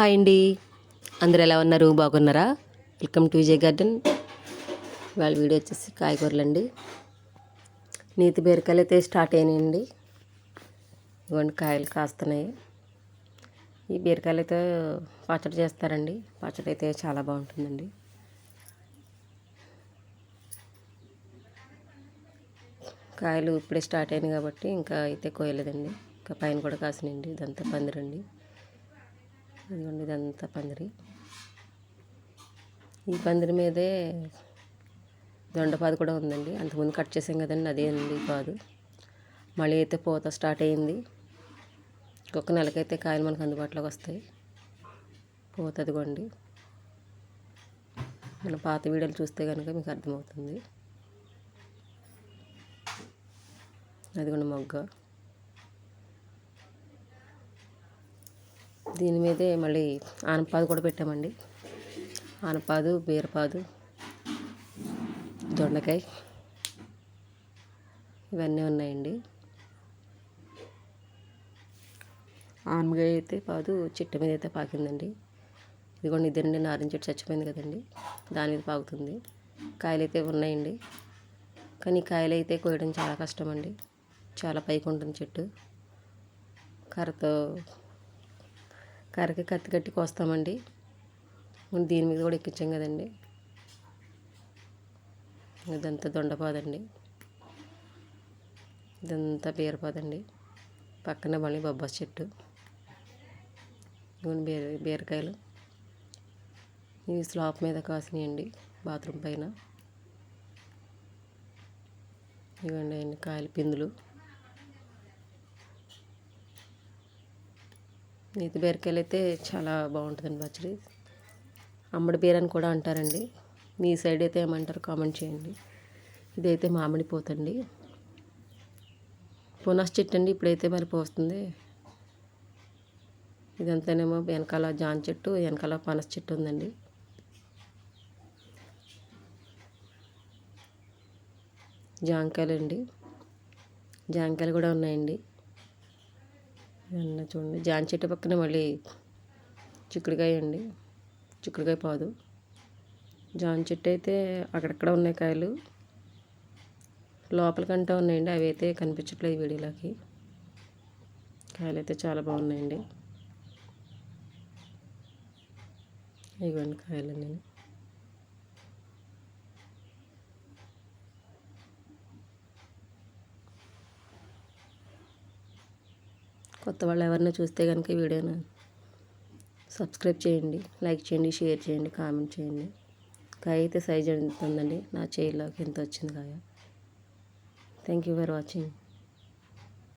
Hi అండి. అందరు ఎలా ఉన్నారు? బాగున్నారా? Welcome to Vijay garden. వాళ్ళ వీడియో వచ్చేసి కాయగూరలు అండి నీతి బీరకాయలు అయితే స్టార్ట్ అయినాయండి. ఇవ్వండి కాయలు కాస్తున్నాయి. ఈ బీరకాయలు అయితే పచ్చడి చేస్తారండి. పచ్చడి అయితే చాలా బాగుంటుందండి. కాయలు ఇప్పుడే స్టార్ట్ అయినాయి కాబట్టి ఇంకా అయితే కోయలేదండి. ఇంకా పైన కూడా కాసినాయండి. ఇదంతా పందిరండి. ఇదిగోండి ఇదంతా పందిరి. ఈ పందిరి మీదే దొండపాది కూడా ఉందండి. అంతకుముందు కట్ చేసాం కదండి అదే అండి పాదు. మళ్ళీ అయితే పూత స్టార్ట్ అయింది ఇంకొక నెలకైతే కాయలు మనకు అందుబాటులోకి వస్తాయి. పూత అదిగోండి. మన పాత వీడియోలు చూస్తే కనుక మీకు అర్థమవుతుంది. అదిగోండి మొగ్గ. దీని మీదే మళ్ళీ ఆనపాదు కూడా పెట్టామండి. ఆనపాదు బీరపాదు దొండకాయ ఇవన్నీ ఉన్నాయండి. ఆనగాయ అయితే పాదు చెట్టు మీద అయితే పాకిందండి. ఇదిగోండి ఇద్దరండి నారింజ చెట్టు చచ్చిపోయింది కదండి. దాని మీద పాకుతుంది. కాయలు అయితే ఉన్నాయండి. కానీ కాయలు అయితే కోయడం చాలా కష్టం అండి చాలా పైకి ఉంటుంది చెట్టు. కర్రతో కర్రకి కత్తి కట్టి కోస్తామండి. దీని మీద కూడా ఎక్కించాం కదండి. ఇదంతా దొండపాదండి. ఇదంతా బీరపాదండి. పక్కన మళ్ళీ బొబ్బాస్ చెట్టు. ఇవన్నీ బీర బీరకాయలు. ఇవి స్లాప్ మీద కాసినాయండి బాత్రూమ్ పైన. ఇవ్వండి కాయలు పిందులు. నీతి బీరకాయలు అయితే చాలా బాగుంటుందండి పచ్చడి. అమ్మడి బీర అని కూడా అంటారండి. మీ సైడ్ అయితే ఏమంటారు కామెంట్ చేయండి. ఇదైతే మామిడి పోతండి. పునస్ చెట్టు అండి ఇప్పుడైతే మరి పోస్తుంది. ఇదంతానేమో వెనకాల జాన్ చెట్టు వెనకాల పనస చెట్టు ఉందండి. జాంకాయలు అండి జాంకాయలు కూడా ఉన్నాయండి. ఇవన్నీ చూడండి. జాన్ చెట్టు పక్కన మళ్ళీ చిక్కుడుకాయ అండి. చిక్కుడుకాయ పాదు. జాన్ చెట్టు అయితే అక్కడక్కడ ఉన్నాయి కాయలు. లోపలికంటా ఉన్నాయండి. అవి అయితే కనిపించట్లేదు ఈ వీడియోలోకి. కాయలు అయితే చాలా బాగున్నాయండి. ఇవ్వండి కాయలు నేను కొత్త వాళ్ళు ఎవరైనా చూస్తే కనుక ఈ వీడియోను సబ్స్క్రైబ్ చేయండి లైక్ చేయండి షేర్ చేయండి కామెంట్ చేయండి. కాయ అయితే సైజ్ ఎంత ఉందండి? నా చేయిలోకి ఎంత వచ్చింది కాయ థ్యాంక్ యూ ఫర్ వాచింగ్